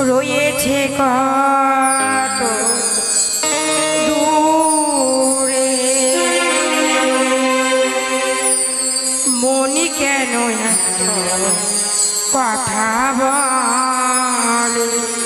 রয়েছে কত দূরে। মনি কেন কথা বলে?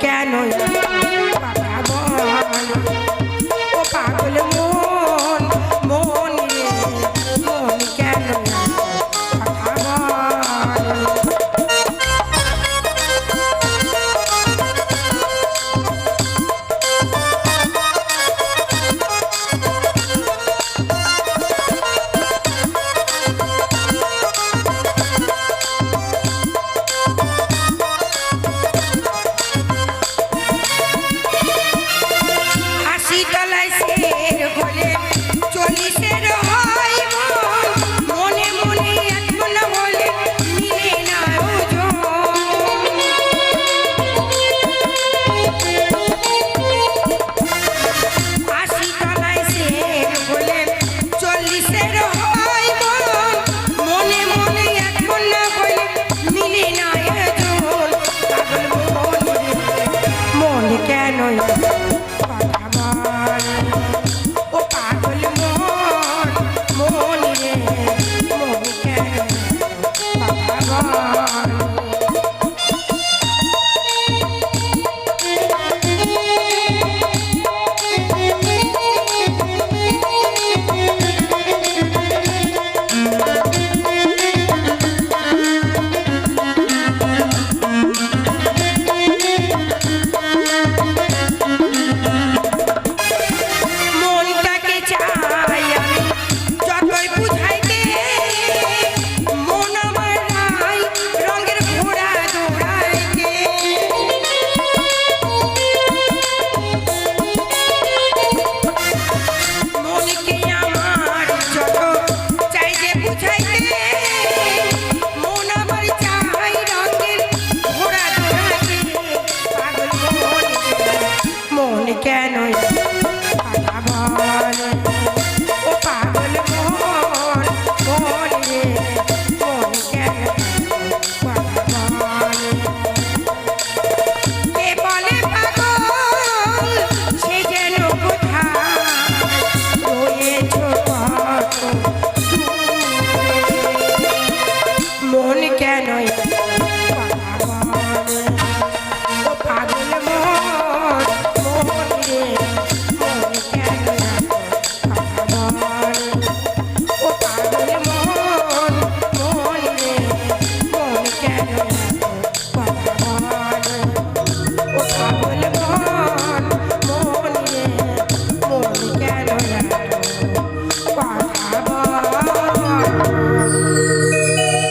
কেন ও পাগল মন কেন কথা বল